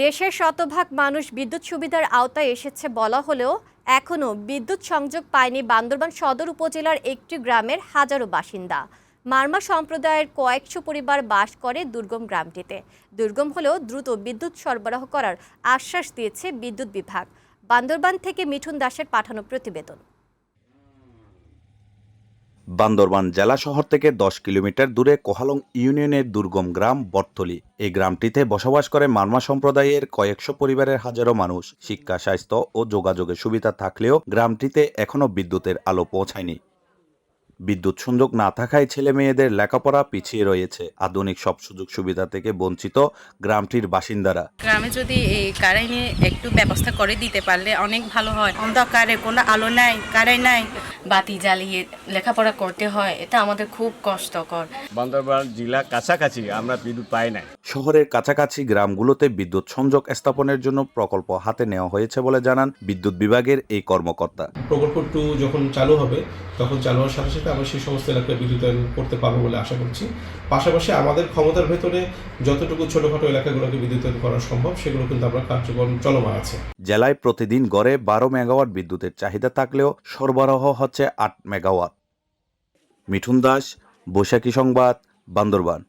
দেশের শতভাগ মানুষ বিদ্যুৎ সুবিধার আওতায় এসেছে বলা হলেও এখনও বিদ্যুৎ সংযোগ পায়নি বান্দরবান সদর উপজেলার একটি গ্রামের হাজারো বাসিন্দা। মার্মা সম্প্রদায়ের কয়েকশো পরিবার বাস করে দুর্গম গ্রামটিতে। দুর্গম হলেও দ্রুত বিদ্যুৎ সরবরাহ করার আশ্বাস দিয়েছে বিদ্যুৎ বিভাগ। বান্দরবান থেকে মিঠুন দাসের পাঠানো প্রতিবেদন। বান্দরবান জেলা শহর থেকে দশ কিলোমিটার দূরে কোহালং ইউনিয়নের দুর্গম গ্রাম বটতলি। এই গ্রামটিতে বসবাস করে মারমা সম্প্রদায়ের কয়েকশো পরিবারের হাজারো মানুষ। শিক্ষা, স্বাস্থ্য ও যোগাযোগের সুবিধা থাকলেও গ্রামটিতে এখনও বিদ্যুতের আলো পৌঁছায়নি। বিদ্যুৎ সংযোগ না থাকায় ছেলে মেয়েদের লেখাপড়া পিছিয়ে রয়েছে। আধুনিক সব সুযোগ সুবিধা থেকে বঞ্চিত গ্রামটির বাসিন্দারা। গ্রামে যদি এই কারেন্ট একটু ব্যবস্থা করে দিতে পারলে অনেক ভালো হয়। অন্ধকারে কোনো আলো নাই কারেন্ট নাই। বাতি জ্বালিয়ে লেখাপড়া করতে হয় এটা আমাদের খুব কষ্টকর। বান্দরবান জেলা কাছাকাছি আমরা বিদ্যুৎ পাই নাই। শহরের কাছাকাছি গ্রামগুলোতে বিদ্যুৎ সংযোগ স্থাপনের জন্য প্রকল্প হাতে নেওয়া হয়েছে বলে জানান বিদ্যুৎ বিভাগের এই কর্মকর্তা। প্রকল্প টু যখন চালু হবে তখন চালু হওয়ার সাথে সাথে আমরা সেই সমস্ত এলাকায় বিদ্যুতায়ন করতে পারব বলে আশা করছি। পাশাপাশি আমাদের ক্ষমতার ভেতরে যতটুকু ছোটোখাটো এলাকাগুলোকে বিদ্যুতায়ন করা সম্ভব সেগুলো কিন্তু আমরা কার্যক্রম চলমান আছে। জেলায় প্রতিদিন গড়ে বারো মেগাওয়াট বিদ্যুতের চাহিদা থাকলেও সরবরাহ হচ্ছে আট মেগাওয়াট। মিঠুন দাস বৈশাখী সংবাদ বান্দরবান।